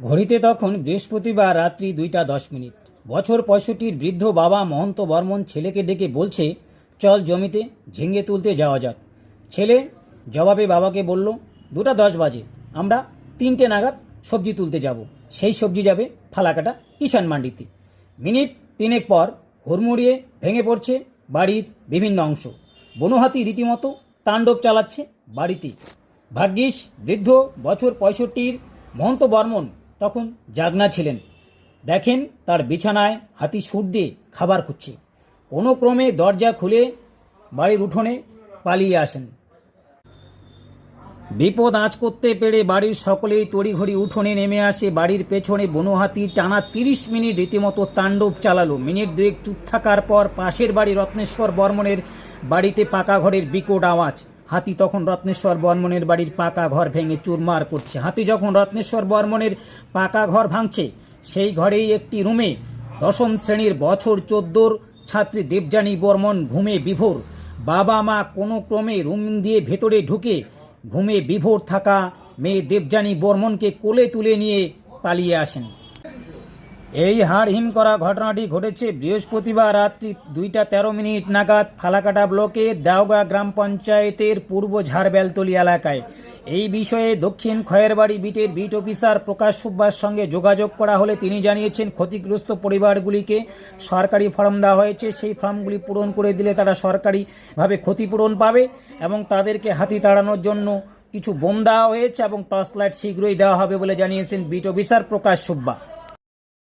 ঘড়িতে তখন বৃহস্পতিবার রাত্রি দুইটা দশ মিনিট। বছর পঁয়ষট্টির বৃদ্ধ বাবা মহন্ত বর্মন ছেলেকে ডেকে বলছে, চল জমিতে ঝিঙ্গে তুলতে যাওয়া যাক। ছেলে জবাবে বাবাকে বলল, দুটা দশ বাজে, আমরা তিনটে নাগাদ সবজি তুলতে যাব। সেই সবজি যাবে ফালাকাটা কিষাণ মান্ডিতে। মিনিট তিনেক পর হুড়মুড়িয়ে ভেঙে পড়ছে বাড়ির বিভিন্ন অংশ। বনহাতি রীতিমতো তাণ্ডব চালাচ্ছে বাড়িতে ভাগ্যিস বৃদ্ধ বছর পঁয়ষট্টির মহন্ত বর্মন তখন জাগনা ছিলেন। দেখেন তার বিছানায় হাতি সুর দিয়ে খাবার খুঁজছে। কোনো ক্রমে দরজা খুলে বাড়ির উঠোনে পালিয়ে আসেন। বিপদ আঁচ করতে পেরে বাড়ির সকলেই তড়িঘড়ি উঠোনে নেমে আসে। বাড়ির পেছনে বনহাতি টানা তিরিশ মিনিট রীতিমতো তাণ্ডব চালালো। মিনিট দুয়েক চুপ থাকার পর পাশের বাড়ি রত্নেশ্বর বর্মনের বাড়িতে পাকা ঘরের বিকট আওয়াজ। হাতি তখন রত্নেশ্বর বর্মনের বাড়ির পাকা ঘর ভেঙে চুরমার করছে। হাতি যখন রত্নেশ্বর বর্মনের পাকা ঘর ভাঙছে, সেই ঘরেই একটি রুমে দশম শ্রেণির বছর চোদ্দোর ছাত্রী দেবযানী বর্মন ঘুমে বিভোর। বাবা মা কোনো ক্রমে রুম দিয়ে ভেতরে ঢুকে ঘুমে বিভোর থাকা মেয়ে দেবযানী বর্মনকে কোলে তুলে নিয়ে পালিয়ে আসেন। এই হাড় হিম করা ঘটনাটি ঘটেছে বৃহস্পতিবার রাত্রি দুইটা তেরো মিনিট নাগাদ ফালাকাটা ব্লকের দাওগা গ্রাম পঞ্চায়েতের পূর্ব ঝাড়বেলতলি এলাকায়। এই বিষয়ে দক্ষিণ খয়েরবাড়ি বিটের বিট অফিসার প্রকাশ সুব্বার সঙ্গে যোগাযোগ করা হলে তিনি জানিয়েছেন, ক্ষতিগ্রস্ত পরিবারগুলিকে সরকারি ফর্ম দেওয়া হয়েছে। সেই ফর্মগুলি পূরণ করে দিলে তারা সরকারিভাবে ক্ষতিপূরণ পাবে এবং তাদেরকে হাতি তাড়ানোর জন্য কিছু বোম দেওয়া হয়েছে এবং টর্চ লাইট শীঘ্রই দেওয়া হবে বলে জানিয়েছেন বিট অফিসার প্রকাশ সুব্বা